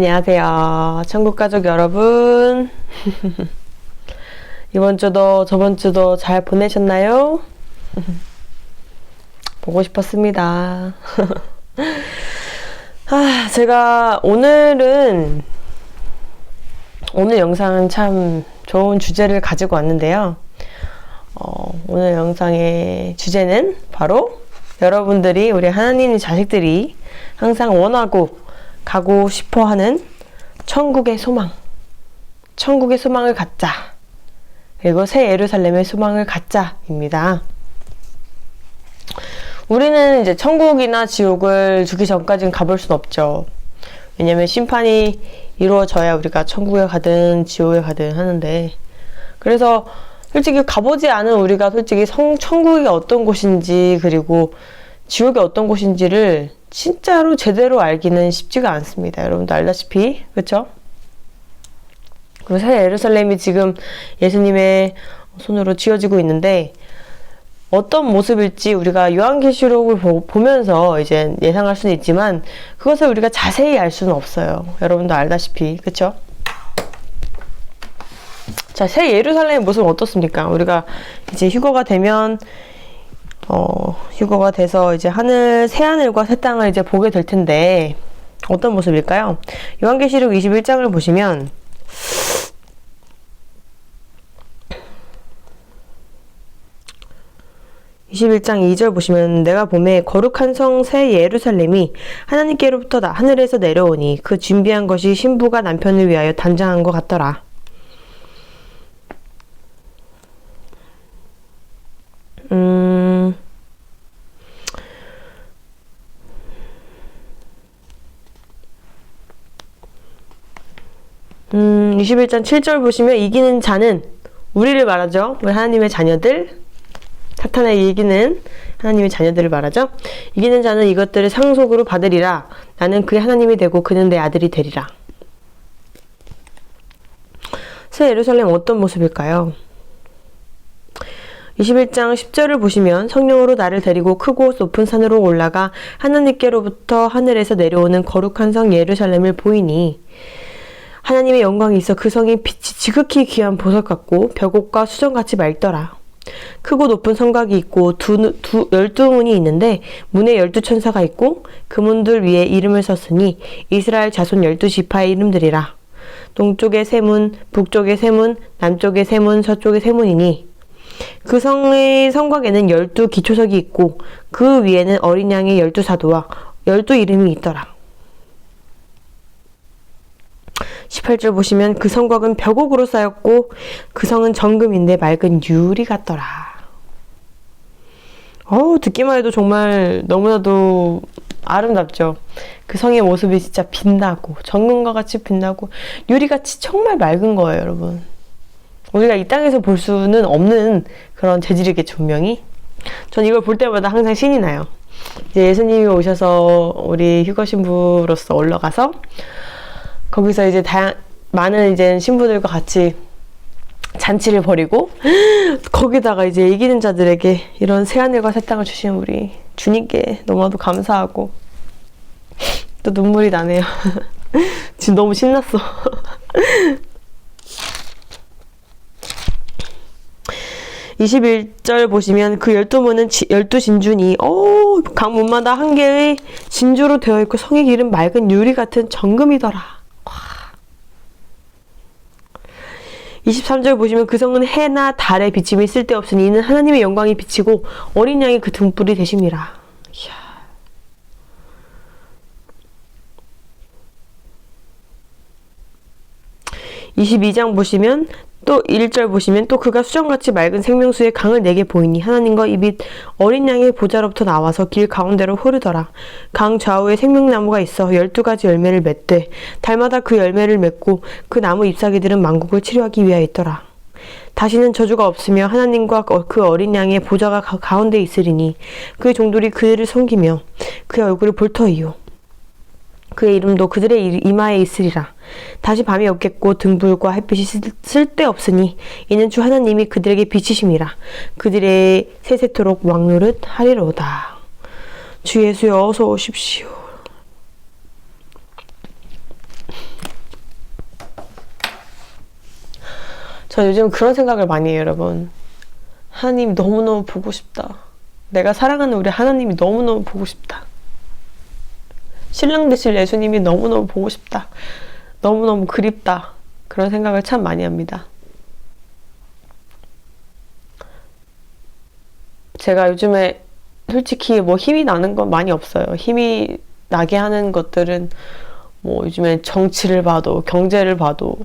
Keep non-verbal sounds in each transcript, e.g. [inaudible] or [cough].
안녕하세요. 천국 가족 여러분. [laughs] 이번 주도 저번 주도 잘 보내셨나요? 보고 싶었습니다. [laughs] 아, 제가 오늘은 오늘 영상은 참 좋은 주제를 가지고 왔는데요. 어, 오늘 영상의 주제는 바로 여러분들이 우리 하나님의 자식들이 항상 원하고 가고 싶어 하는 천국의 소망. 천국의 소망을 갖자. 그리고 새 예루살렘의 소망을 갖자입니다. 우리는 이제 천국이나 지옥을 죽기 전까지는 가볼 순 없죠. 왜냐면 심판이 이루어져야 우리가 천국에 가든 지옥에 가든 하는데. 그래서 솔직히 가보지 않은 우리가 솔직히 성, 천국이 어떤 곳인지 그리고 지옥이 어떤 곳인지를 진짜로 제대로 알기는 쉽지가 않습니다. 여러분도 알다시피 그렇죠? 그리고 새 예루살렘이 지금 예수님의 손으로 지어지고 있는데 어떤 모습일지 우리가 요한계시록을 보, 보면서 이제 예상할 수는 있지만 그것을 우리가 자세히 알 수는 없어요. 여러분도 알다시피 그렇죠? 자, 새 예루살렘의 모습은 어떻습니까? 우리가 이제 휴거가 되면 어, 휴거가 돼서 이제 하늘, 새하늘과 새 땅을 이제 보게 될 텐데, 어떤 모습일까요? 요한계시록 21장을 보시면, (21장 2절) 보시면 내가 봄에 거룩한 성 새 예루살렘이 하나님께로부터 나 하늘에서 내려오니 그 준비한 것이 신부가 남편을 위하여 단장한 것 같더라. 음, 음, 21장 7절 보시면 이기는 자는 우리를 말하죠. 우리 하나님의 자녀들. 사탄의 이기는 하나님의 자녀들을 말하죠. 이기는 자는 이것들을 상속으로 받으리라. 나는 그의 하나님이 되고 그는 내 아들이 되리라. 새 예루살렘 어떤 모습일까요? 21장 10절을 보시면 성령으로 나를 데리고 크고 높은 산으로 올라가 하나님께로부터 하늘에서 내려오는 거룩한 성 예루살렘을 보이니 하나님의 영광이 있어 그 성이 빛이 지극히 귀한 보석 같고 벽옥과 수정같이 맑더라. 크고 높은 성곽이 있고 두, 두, 열두 문이 있는데 문에 열두 천사가 있고 그 문들 위에 이름을 썼으니 이스라엘 자손 열두 지파의 이름들이라. 동쪽의 세 문, 북쪽의 세 문, 남쪽의 세 문, 서쪽의 세 문이니 그 성의 성곽에는 열두 기초석이 있고 그 위에는 어린 양의 열두 사도와 열두 이름이 있더라. 18절 보시면 그 성곽은 벽옥으로 쌓였고 그 성은 정금인데 맑은 유리 같더라. 어우 듣기만 해도 정말 너무나도 아름답죠. 그 성의 모습이 진짜 빛나고 정금과 같이 빛나고 유리같이 정말 맑은 거예요, 여러분. 우리가 이 땅에서 볼 수는 없는 그런 재질이겠죠, 분명히. 전 이걸 볼 때마다 항상 신이 나요. 이제 예수님이 오셔서 우리 휴거 신부로서 올라가서 거기서 이제 다양 많은 이제 신부들과 같이 잔치를 벌이고 [gasps] 거기다가 이제 이기는 자들에게 이런 새하늘과 새 땅을 주신 우리 주님께 너무나도 감사하고 또 눈물이 나네요. [laughs] 지금 너무 신났어. [laughs] 21절 보시면 그 열두 문은 지, 열두 진주니 오, 각 문마다 한 개의 진주로 되어 있고 성의 길은 맑은 유리 같은 정금이더라. 와. 23절 보시면 그 성은 해나 달의 비침이 쓸데없으니 이는 하나님의 영광이 비치고 어린 양이 그 등불이 되심이라. 이야. (22장) 보시면 또 1절 보시면 또 그가 수정같이 맑은 생명수의 강을 내게 보이니 하나님과 이 빛 어린 양의 보좌로부터 나와서 길 가운데로 흐르더라. 강 좌우에 생명나무가 있어 열두 가지 열매를 맺되 달마다 그 열매를 맺고 그 나무 잎사귀들은 만국을 치료하기 위하여 있더라. 다시는 저주가 없으며 하나님과 그 어린 양의 보좌가 가운데 있으리니 그의 종들이 그들을 섬기며 그의 얼굴을 볼 터이요. 그의 이름도 그들의 이마에 있으리라. 다시 밤이 없겠고 등불과 햇빛이 쓸데없으니 이는 주 하나님이 그들에게 비치심이라. 그들의 세세토록 왕노릇 하리로다. 주 예수여 어서 오십시오. 저 요즘 그런 생각을 많이 해요, 여러분. 하나님 너무너무 보고 싶다. 내가 사랑하는 우리 하나님이 너무너무 보고 싶다. 신랑 되실 예수님이 너무너무 보고 싶다. 너무너무 그립다. 그런 생각을 참 많이 합니다. 제가 요즘에 솔직히 뭐 힘이 나는 건 많이 없어요. 힘이 나게 하는 것들은 뭐 요즘에 정치를 봐도 경제를 봐도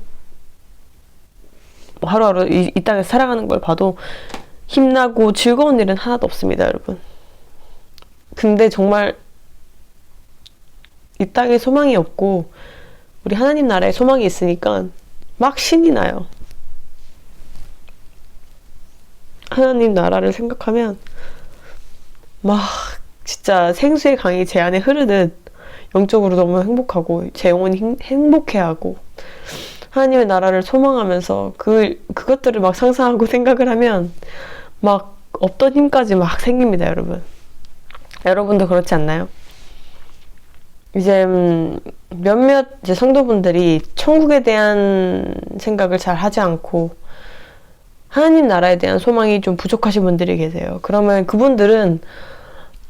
뭐 하루하루 이, 이 땅에서 살아가는 걸 봐도 힘나고 즐거운 일은 하나도 없습니다, 여러분. 근데 정말 이 땅에 소망이 없고 우리 하나님 나라에 소망이 있으니까 막 신이 나요. 하나님 나라를 생각하면 막 진짜 생수의 강이 제 안에 흐르듯 영적으로 너무 행복하고 제 영혼이 행- 행복해하고 하나님의 나라를 소망하면서 그 그것들을 막 상상하고 생각을 하면 막 없던 힘까지 막 생깁니다, 여러분. 여러분도 그렇지 않나요? 이제 음, 몇몇 이제 성도분들이 천국에 대한 생각을 잘 하지 않고 하나님 나라에 대한 소망이 좀 부족하신 분들이 계세요. 그러면 그분들은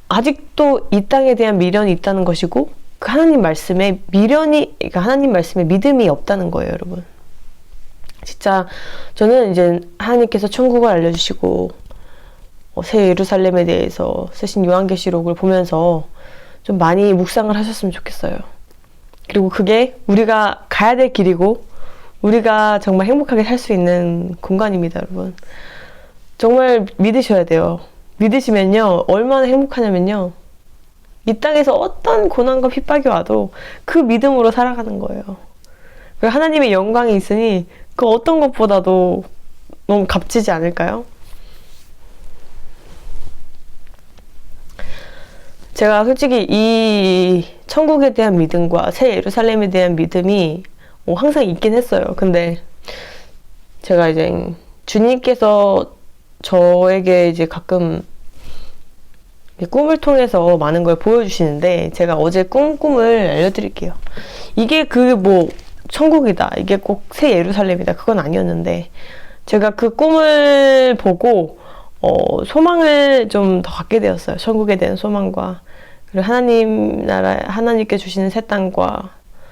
아직도 이 땅에 대한 미련이 있다는 것이고 그 하나님 말씀에 미련이 그러니까 하나님 말씀에 믿음이 없다는 거예요, 여러분. 진짜 저는 이제 하나님께서 천국을 알려주시고 어, 새 예루살렘에 대해서 쓰신 요한계시록을 보면서 좀 많이 묵상을 하셨으면 좋겠어요. 그리고 그게 우리가 가야 될 길이고 우리가 정말 행복하게 살 수 있는 공간입니다, 여러분. 정말 믿으셔야 돼요. 믿으시면요, 얼마나 행복하냐면요, 이 땅에서 어떤 고난과 핍박이 와도 그 믿음으로 살아가는 거예요. 하나님의 영광이 있으니 그 어떤 것보다도 너무 값지지 않을까요? 제가 솔직히 이 천국에 대한 믿음과 새 예루살렘에 대한 믿음이 어, 항상 있긴 했어요. 근데 제가 이제 주님께서 저에게 이제 가끔 이 꿈을 통해서 많은 걸 보여주시는데 제가 어제 꿈 꿈을 알려드릴게요. 이게 그 뭐 천국이다. 이게 꼭 새 예루살렘이다. 그건 아니었는데 제가 그 꿈을 보고 어, 소망을 좀 더 갖게 되었어요. 천국에 대한 소망과 그리고 하나님 나라 하나님께 주시는 새 땅과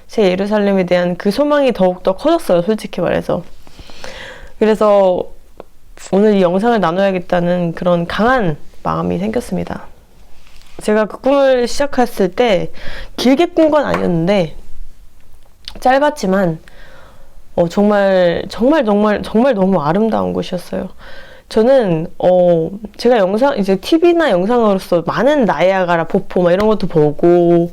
새 예루살렘에 대한 그 소망이 더욱 더 커졌어요. 솔직히 말해서. 그래서 오늘 이 영상을 나눠야겠다는 그런 강한 마음이 생겼습니다. 제가 그 꿈을 시작했을 때 길게 꾼 건 아니었는데 짧았지만 어, 정말 정말 정말 정말 너무 아름다운 곳이었어요. 저는 어 제가 영상 이제 TV나 영상으로서 많은 나이아가라 폭포 막 이런 것도 보고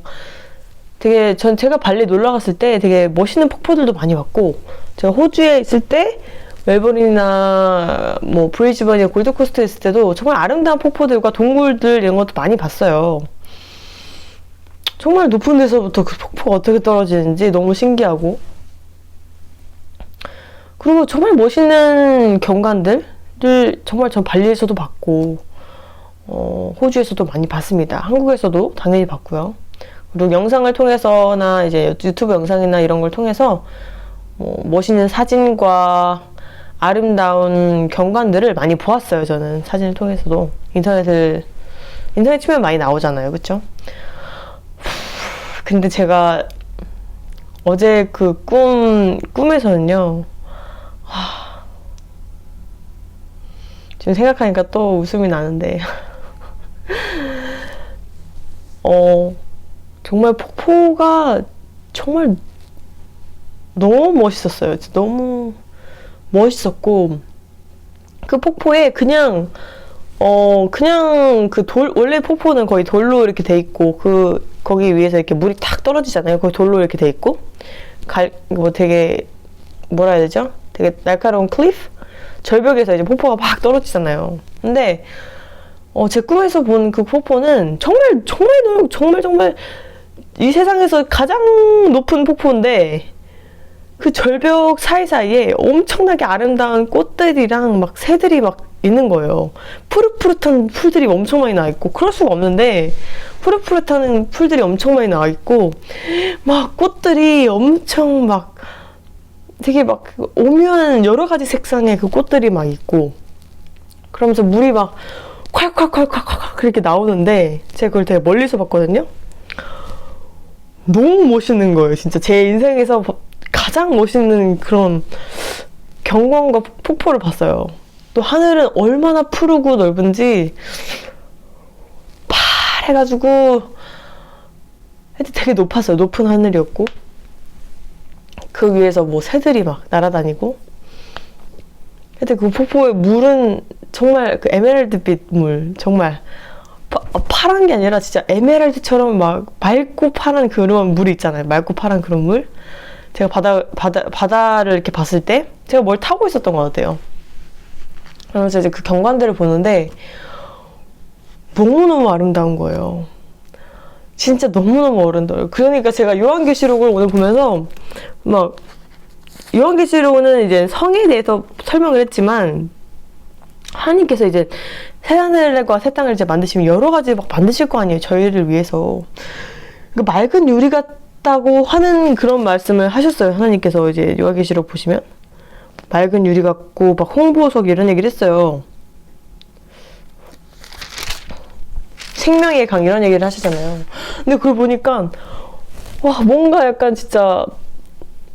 되게 전 제가 발리 놀러 갔을 때 되게 멋있는 폭포들도 많이 봤고 제가 호주에 있을 때 멜버른이나 뭐 브리즈번이나 골드코스트에 있을 때도 정말 아름다운 폭포들과 동굴들 이런 것도 많이 봤어요. 정말 높은 데서부터 그 폭포가 어떻게 떨어지는지 너무 신기하고 그리고 정말 멋있는 경관들 을 정말 전 발리에서도 봤고 어, 호주에서도 많이 봤습니다. 한국에서도 당연히 봤고요. 그리고 영상을 통해서나 이제 유튜브 영상이나 이런 걸 통해서 뭐 멋있는 사진과 아름다운 경관들을 많이 보았어요. 저는 사진을 통해서도 인터넷을 인터넷 치면 많이 나오잖아요, 그렇죠? 근데 제가 어제 그 꿈 꿈에서는요. 지금 생각하니까 또 웃음이 나는데 [laughs] 어 정말 폭포가 정말 너무 멋있었어요. 너무 멋있었고 그 폭포에 그냥 어 그냥 그 돌 원래 폭포는 거의 돌로 이렇게 돼 있고 그 거기 위에서 이렇게 물이 탁 떨어지잖아요. 거기 돌로 이렇게 돼 있고 갈 뭐 되게 뭐라 해야 되죠? 되게 날카로운 클리프 절벽에서 이제 폭포가 막 떨어지잖아요. 근데 어, 제 꿈에서 본 그 폭포는 정말 정말 너무 정말 정말 이 세상에서 가장 높은 폭포인데 그 절벽 사이사이에 엄청나게 아름다운 꽃들이랑 막 새들이 막 있는 거예요. 푸릇푸릇한 풀들이 엄청 많이 나 있고 그럴 수가 없는데 푸릇푸릇한 풀들이 엄청 많이 나 있고 막 꽃들이 엄청 막 되게 막 그 오묘한 여러 가지 색상의 그 꽃들이 막 있고 그러면서 물이 막 콸콸콸콸콸 그렇게 나오는데 제가 그걸 되게 멀리서 봤거든요. 너무 멋있는 거예요. 진짜 제 인생에서 가장 멋있는 그런 경관과 폭포를 봤어요. 또 하늘은 얼마나 푸르고 넓은지 파래가지고 되게 높았어요. 높은 하늘이었고 그 위에서 뭐 새들이 막 날아다니고 하여튼 그 폭포의 물은 정말 그 에메랄드빛 물 정말 파, 어, 파란 게 아니라 진짜 에메랄드처럼 막 맑고 파란 그런 물이 있잖아요. 맑고 파란 그런 물. 제가 바다 바다 바다를 이렇게 봤을 때 제가 뭘 타고 있었던 것 같아요. 그러면서 이제 그 경관들을 보는데 너무너무 아름다운 거예요. 진짜 너무너무 아름다워요. 그러니까 제가 요한계시록을 오늘 보면서 막 요한계시록은 이제 성에 대해서 설명을 했지만 하나님께서 이제 새 하늘과 새 땅을 이제 만드시면 여러 가지 막 만드실 거 아니에요. 저희를 위해서. 그 맑은 유리 같다고 하는 그런 말씀을 하셨어요. 하나님께서 이제 요한계시록 보시면 맑은 유리 같고 막 홍보석 이런 얘기를 했어요. 생명의 강 이런 얘기를 하시잖아요. 근데 그걸 보니까 와 뭔가 약간 진짜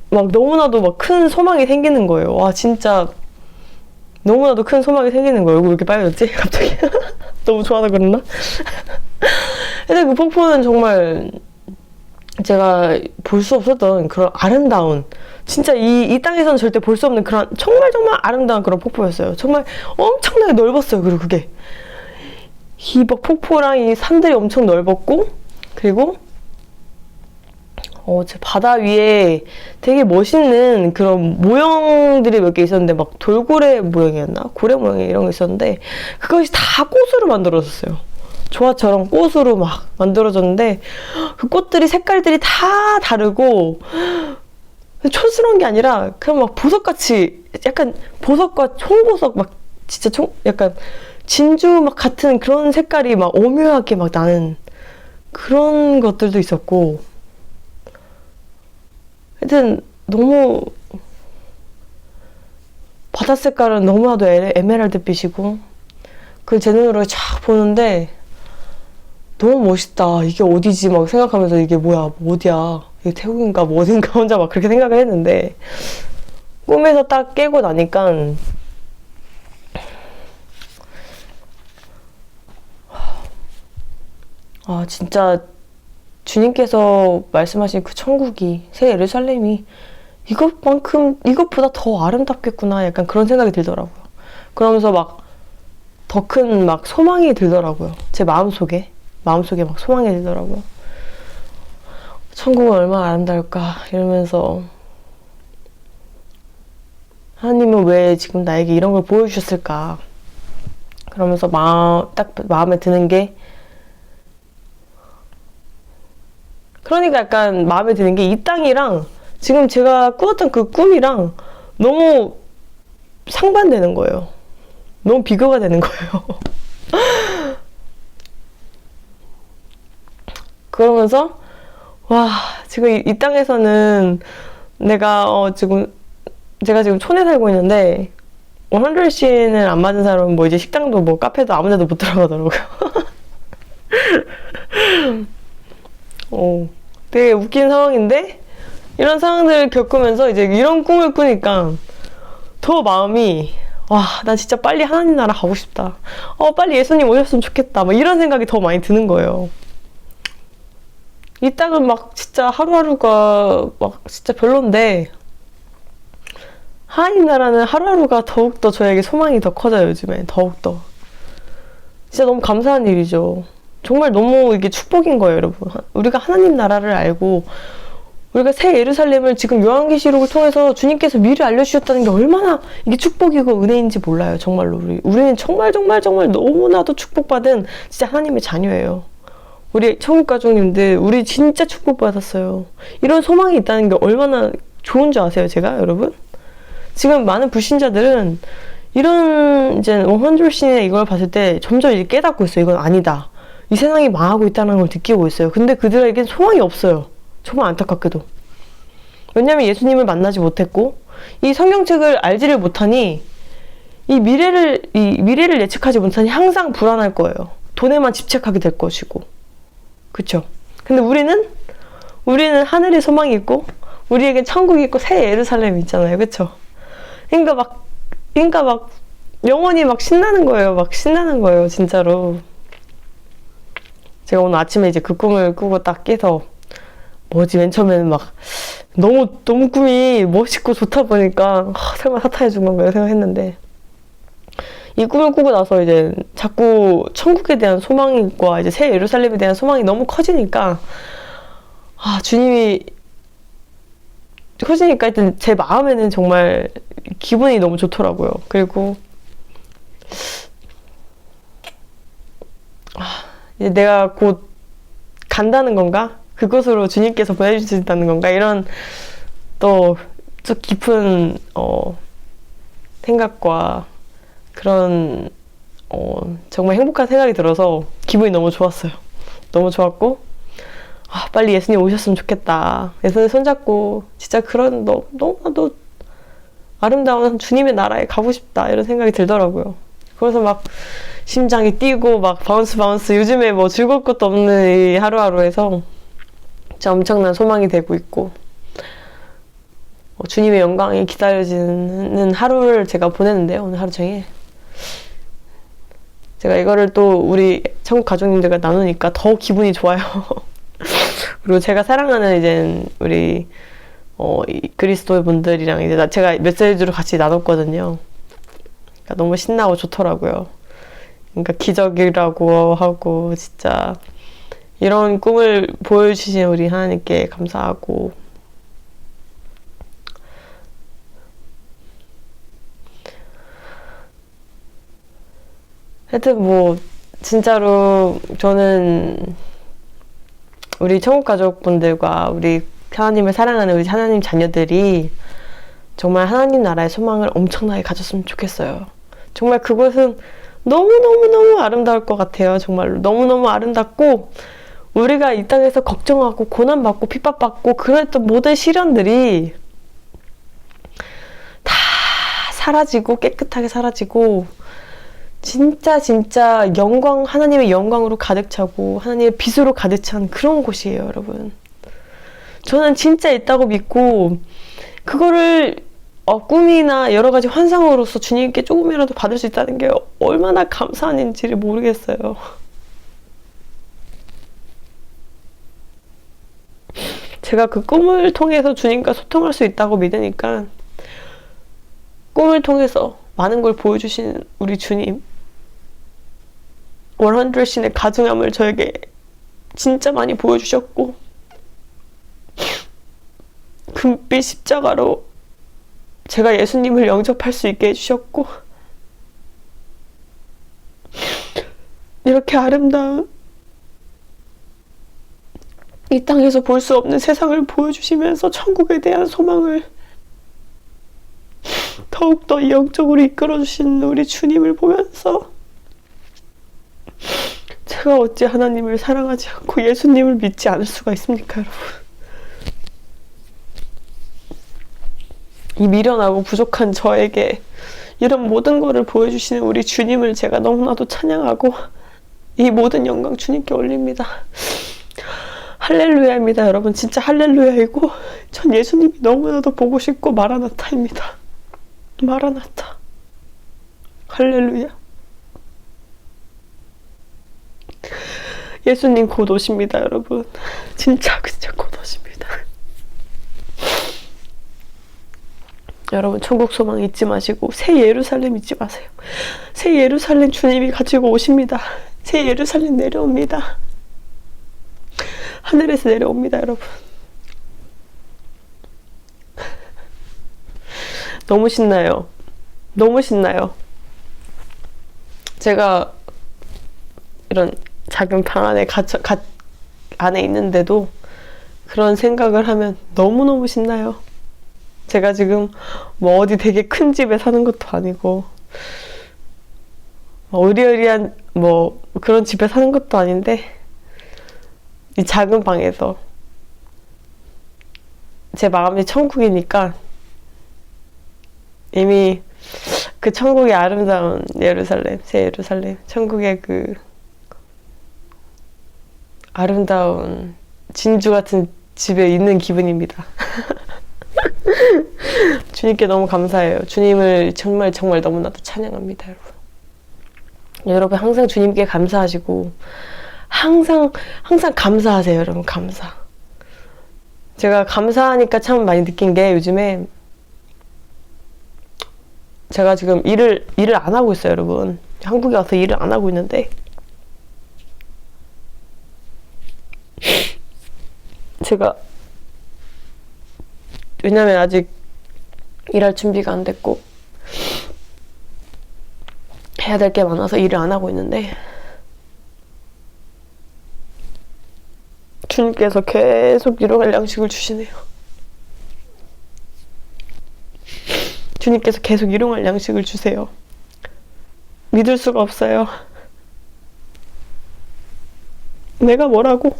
막 너무나도 막 큰 소망이 생기는 거예요. 와 진짜 너무나도 큰 소망이 생기는 거예요. 얼굴 왜 이렇게 빨개졌지? [laughs] 갑자기 [laughs] 너무 좋아서 그랬나? [laughs] 근데 그 폭포는 정말 제가 볼 수 없었던 그런 아름다운 진짜 이, 이 땅에서는 절대 볼 수 없는 그런 정말 정말 아름다운 그런 폭포였어요. 정말 엄청나게 넓었어요. 그리고 그게 이막 폭포랑 이 산들이 엄청 넓었고 그리고 어, 제 바다 위에 되게 멋있는 그런 모형들이 몇 개 있었는데 막 돌고래 모형이었나? 고래 모형 이런 거 있었는데 그것이 다 꽃으로 만들어졌어요. 조화처럼 꽃으로 막 만들어졌는데 그 꽃들이 색깔들이 다 다르고 촌스러운 게 아니라 그냥 막 보석같이 약간 보석과 총보석 막 진짜 총 약간 진주 막 같은 그런 색깔이 막 오묘하게 막 나는 그런 것들도 있었고. 하여튼 너무 바다 색깔은 너무나도 에, 에메랄드 빛이고 그 제 눈으로 쫙 보는데 너무 멋있다. 이게 어디지? 막 생각하면서 이게 뭐야? 뭐 어디야? 이게 태국인가 뭐 어딘가 [laughs] 혼자 막 그렇게 생각을 했는데 꿈에서 딱 깨고 나니까 아 진짜 주님께서 말씀하신 그 천국이 새 예루살렘이 이것만큼 이것보다 더 아름답겠구나 약간 그런 생각이 들더라고요. 그러면서 막 더 큰 막 소망이 들더라고요. 제 마음속에 마음속에 막 소망이 들더라고요. 천국은 얼마나 아름다울까 이러면서 하나님은 왜 지금 나에게 이런 걸 보여주셨을까 그러면서 마음 딱 마음에 드는 게 그러니까 약간 마음에 드는 게 이 땅이랑 지금 제가 꾸었던 그 꿈이랑 너무 상반되는 거예요. 너무 비교가 되는 거예요. [laughs] 그러면서 와 지금 이, 이 땅에서는 내가 어 지금 제가 지금 촌에 살고 있는데 100씨는 안 맞은 사람은 뭐 이제 식당도 뭐 카페도 아무 데도 못 들어가더라고요. [laughs] 어, 되게 웃긴 상황인데 이런 상황들을 겪으면서 이제 이런 꿈을 꾸니까 더 마음이 와, 나 진짜 빨리 하나님 나라 가고 싶다. 어, 빨리 예수님 오셨으면 좋겠다. 막 이런 생각이 더 많이 드는 거예요. 이 땅은 막 진짜 하루하루가 막 진짜 별론데 하나님 나라는 하루하루가 더욱더 저에게 소망이 더 커져요, 요즘에. 더욱더. 진짜 너무 감사한 일이죠. 정말 너무 이게 축복인 거예요, 여러분. 우리가 하나님 나라를 알고 우리가 새 예루살렘을 지금 요한계시록을 통해서 주님께서 미리 알려주셨다는 게 얼마나 이게 축복이고 은혜인지 몰라요, 정말로. 우리, 우리는 정말 정말 정말 너무나도 축복받은 진짜 하나님의 자녀예요. 우리 천국 가족님들, 우리 진짜 축복받았어요. 이런 소망이 있다는 게 얼마나 좋은 줄 아세요, 제가, 여러분? 지금 많은 불신자들은 이런 이제 원헌졸신의 이걸 봤을 때 점점 깨닫고 있어요. 이건 아니다. 이 세상이 망하고 있다는 걸 느끼고 있어요. 근데 그들에겐 소망이 없어요. 정말 안타깝게도. 왜냐면 예수님을 만나지 못했고, 이 성경책을 알지를 못하니 이 미래를 이 미래를 예측하지 못하니 항상 불안할 거예요. 돈에만 집착하게 될 것이고. 그쵸? 근데 우리는 우리는 하늘에 소망이 있고 우리에게 천국이 있고 새 예루살렘이 있잖아요. 그쵸? 그러니까 막 그러니까 막 영혼이 막 신나는 거예요. 막 신나는 거예요. 진짜로. 제가 오늘 아침에 이제 그 꿈을 꾸고 딱 깨서 뭐지 맨 처음에는 막 너무 너무 꿈이 멋있고 좋다 보니까 아, 설마 사탄이 준 건가 생각했는데 이 꿈을 꾸고 나서 이제 자꾸 천국에 대한 소망과 이제 새 예루살렘에 대한 소망이 너무 커지니까 아 주님이 커지니까 일단 제 마음에는 정말 기분이 너무 좋더라고요. 그리고 아, 내가 곧 간다는 건가? 그곳으로 주님께서 보내주신다는 건가? 이런 또, 또 깊은 어, 생각과 그런 어, 정말 행복한 생각이 들어서 기분이 너무 좋았어요. 너무 좋았고 아, 빨리 예수님 오셨으면 좋겠다. 예수님 손잡고 진짜 그런 너, 너무나도 아름다운 주님의 나라에 가고 싶다 이런 생각이 들더라고요. 그래서 막 심장이 뛰고 막 바운스 바운스. 요즘에 뭐 즐거울 것도 없는 이 하루하루에서 진짜 엄청난 소망이 되고 있고 어, 주님의 영광이 기다려지는 하루를 제가 보냈는데요 오늘 하루 종일. 제가 이거를 또 우리 천국 가족님들과 나누니까 더 기분이 좋아요. [laughs] 그리고 제가 사랑하는 이제 우리 어, 이 그리스도의 분들이랑 이제 나- 제가 메시지로 같이 나눴거든요. 그러니까 너무 신나고 좋더라고요. 그러니까 기적이라고 하고 진짜 이런 꿈을 보여주신 우리 하나님께 감사하고 하여튼 뭐 진짜로 저는 우리 천국 가족분들과 우리 하나님을 사랑하는 우리 하나님 자녀들이 정말 하나님 나라의 소망을 엄청나게 가졌으면 좋겠어요. 정말 그것은 너무너무너무 아름다울 것 같아요. 정말로. 너무너무 아름답고, 우리가 이 땅에서 걱정하고, 고난받고, 핍박받고, 그랬던 모든 시련들이 다 사라지고, 깨끗하게 사라지고, 진짜 진짜 영광, 하나님의 영광으로 가득 차고, 하나님의 빛으로 가득 찬 그런 곳이에요, 여러분. 저는 진짜 있다고 믿고 그거를 어, 꿈이나 여러 가지 환상으로서 주님께 조금이라도 받을 수 있다는 게 얼마나 감사한 일인지를 모르겠어요. 제가 그 꿈을 통해서 주님과 소통할 수 있다고 믿으니까 꿈을 통해서 많은 걸 보여주신 우리 주님 100신의 가증함을 저에게 진짜 많이 보여주셨고 금빛 십자가로 제가 예수님을 영접할 수 있게 해주셨고 이렇게 아름다운 이 땅에서 볼 수 없는 세상을 보여주시면서 천국에 대한 소망을 더욱더 영적으로 이끌어주신 우리 주님을 보면서 제가 어찌 하나님을 사랑하지 않고 예수님을 믿지 않을 수가 있습니까, 여러분? 이 미련하고 부족한 저에게 이런 모든 것을 보여주시는 우리 주님을 제가 너무나도 찬양하고 이 모든 영광 주님께 올립니다. 할렐루야입니다, 여러분. 진짜 할렐루야이고 전 예수님이 너무나도 보고 싶고 마라나타입니다. 마라나타. 할렐루야. 예수님 곧 오십니다, 여러분. 진짜 진짜 곧 오십니다. 여러분 천국 소망 잊지 마시고 새 예루살렘 잊지 마세요. 새 예루살렘 주님이 가지고 오십니다. 새 예루살렘 내려옵니다. 하늘에서 내려옵니다, 여러분. 너무 신나요. 너무 신나요. 제가 이런 작은 방 안에 갇혀, 갇, 안에 있는데도 그런 생각을 하면 너무너무 신나요. 제가 지금 뭐 어디 되게 큰 집에 사는 것도 아니고 뭐 의리의리한 뭐 그런 집에 사는 것도 아닌데 이 작은 방에서 제 마음이 천국이니까 이미 그 천국의 아름다운 예루살렘, 새 예루살렘, 천국의 그 아름다운 진주 같은 집에 있는 기분입니다. [laughs] [laughs] 주님께 너무 감사해요. 주님을 정말 정말 너무나도 찬양합니다, 여러분. 여러분 항상 주님께 감사하시고 항상 항상 감사하세요, 여러분. 감사. 제가 감사하니까 참 많이 느낀 게 요즘에 제가 지금 일을 일을 안 하고 있어요, 여러분. 한국에 와서 일을 안 하고 있는데 제가 왜냐면 아직 일할 준비가 안 됐고 해야 될 게 많아서 일을 안 하고 있는데 주님께서 계속 일용할 양식을 주시네요. 주님께서 계속 일용할 양식을 주세요. 믿을 수가 없어요. 내가 뭐라고?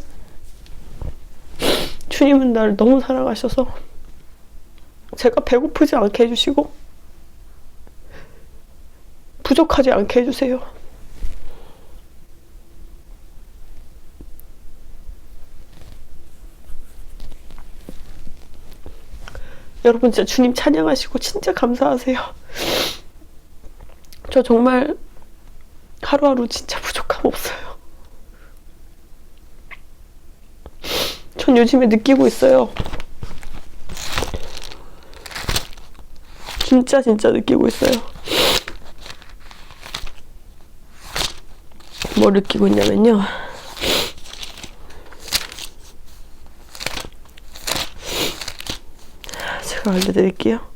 주님은 나를 너무 사랑하셔서 제가 배고프지 않게 해주시고 부족하지 않게 해주세요. 여러분 진짜 주님 찬양하시고 진짜 감사하세요. 저 정말 하루하루 진짜 부족함 없어요. 전 요즘에 느끼고 있어요. 진짜 진짜 느끼고 있어요. 뭘 느끼고 있냐면요. 제가 알려드릴게요.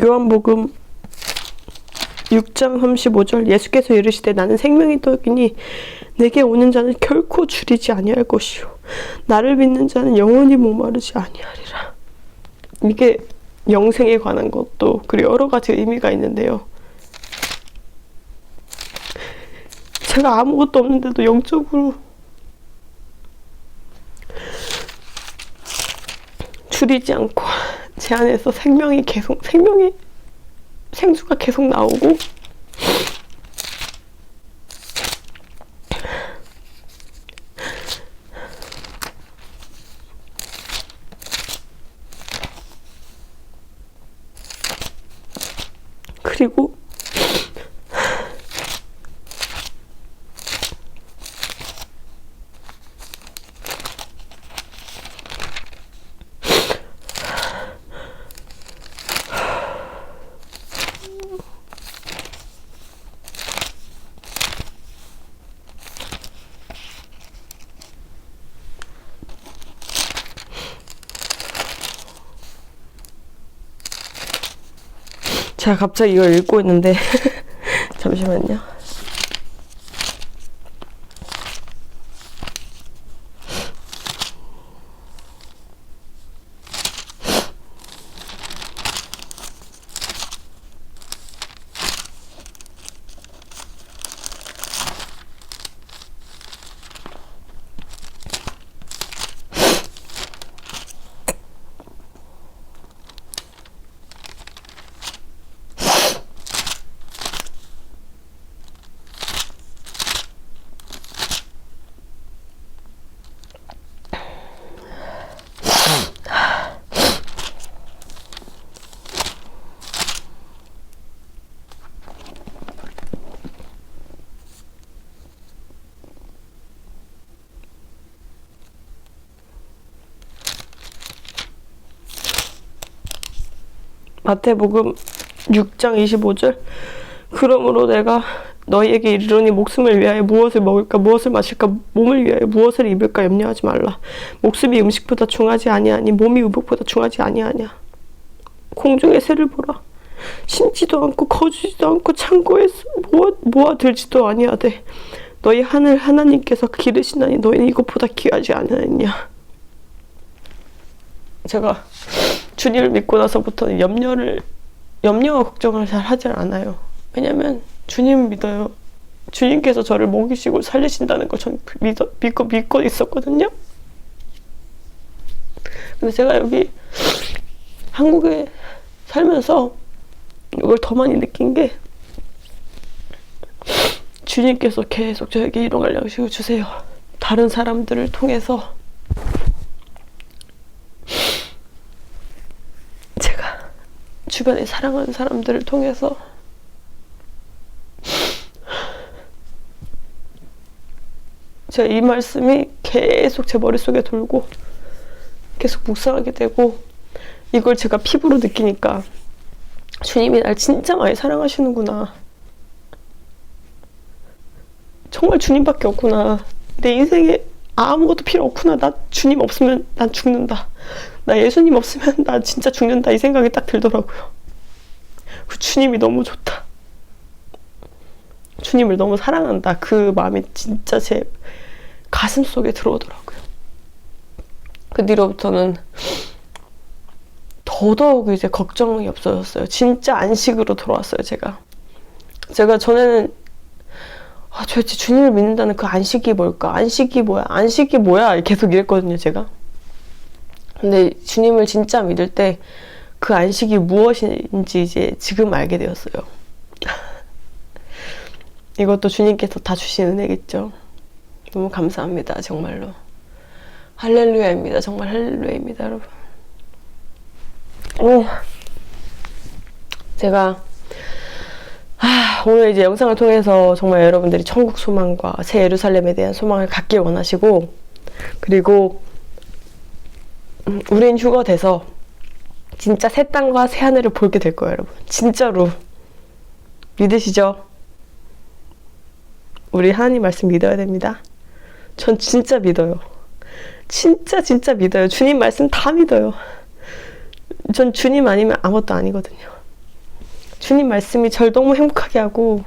요한복음 6장 35절 예수께서 이르시되 나는 생명의 떡이니 내게 오는 자는 결코 줄이지 아니할 것이요. 나를 믿는 자는 영원히 목마르지 아니하리라. 이게 영생에 관한 것도 그리고 여러 가지 의미가 있는데요. 제가 아무것도 없는데도 영적으로 줄이지 않고 제 안에서 생명이 계속 생명이 생수가 계속 나오고 제가 갑자기 이걸 읽고 있는데 [laughs] 잠시만요. 마태복음 6장 25절. 그러므로 내가 너희에게 이르노니 목숨을 위하여 무엇을 먹을까 무엇을 마실까 몸을 위하여 무엇을 입을까 염려하지 말라. 목숨이 음식보다 중하지 아니하니 몸이 의복보다 중하지 아니하냐. 공중의 새를 보라. 심지도 않고 거주지도 않고 창고에 모아, 모아들지도 아니하되 너희 하늘 하나님께서 기르시나니 너희는 이것보다 귀하지 아니하느냐. 제가 주님을 믿고 나서부터는 염려를 염려와 걱정을 잘 하지 않아요. 왜냐면 주님을 믿어요. 주님께서 저를 먹이시고 살리신다는 걸 전 믿어, 믿고 믿고 있었거든요. 근데 제가 여기 한국에 살면서 이걸 더 많이 느낀 게 주님께서 계속 저에게 일용할 양식을 주세요. 다른 사람들을 통해서 제가 주변에 사랑하는 사람들을 통해서 제가 이 말씀이 계속 제 머릿속에 돌고 계속 묵상하게 되고 이걸 제가 피부로 느끼니까 주님이 날 진짜 많이 사랑하시는구나. 정말 주님밖에 없구나. 내 인생에 아무것도 필요 없구나. 나 주님 없으면 난 죽는다. 나 예수님 없으면 나 진짜 죽는다. 이 생각이 딱 들더라고요. 그 주님이 너무 좋다. 주님을 너무 사랑한다. 그 마음이 진짜 제 가슴 속에 들어오더라고요. 그 뒤로부터는 더더욱 이제 걱정이 없어졌어요. 진짜 안식으로 돌아왔어요, 제가. 제가 전에는 아, 도대체 주님을 믿는다는 그 안식이 뭘까? 안식이 뭐야? 안식이 뭐야? 계속 이랬거든요, 제가. 근데 주님을 진짜 믿을 때 그 안식이 무엇인지 이제 지금 알게 되었어요. [laughs] 이것도 주님께서 다 주신 은혜겠죠. 너무 감사합니다, 정말로. 할렐루야입니다. 정말 할렐루야입니다, 여러분. 오, 제가 아, 오늘 이제 영상을 통해서 정말 여러분들이 천국 소망과 새 예루살렘에 대한 소망을 갖길 원하시고 그리고 음, 우린 휴가 돼서 진짜 새 땅과 새 하늘을 보게 될 거예요, 여러분. 진짜로 믿으시죠? 우리 하나님 말씀 믿어야 됩니다. 전 진짜 믿어요. 진짜 진짜 믿어요. 주님 말씀 다 믿어요. 전 주님 아니면 아무것도 아니거든요. 주님 말씀이 절 너무 행복하게 하고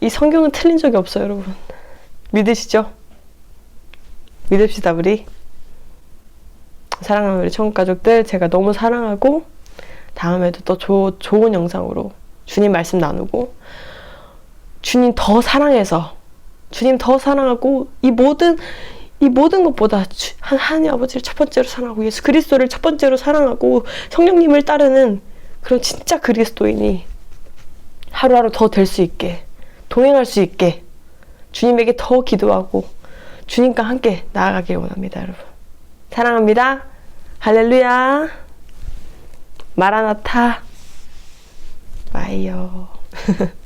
이 성경은 틀린 적이 없어요, 여러분. 믿으시죠? 믿읍시다, 우리. 사랑하는 우리 천국 가족들, 제가 너무 사랑하고 다음에도 또 조, 좋은 영상으로 주님 말씀 나누고 주님 더 사랑해서 주님 더 사랑하고 이 모든 이 모든 것보다 주- 한 하나님 아버지를 첫 번째로 사랑하고 예수 그리스도를 첫 번째로 사랑하고 성령님을 따르는 그런 진짜 그리스도인이 하루하루 더 될 수 있게 동행할 수 있게 주님에게 더 기도하고 주님과 함께 나아가길 원합니다, 여러분. 사랑합니다. 할렐루야. 마라나타. 와이요. [laughs]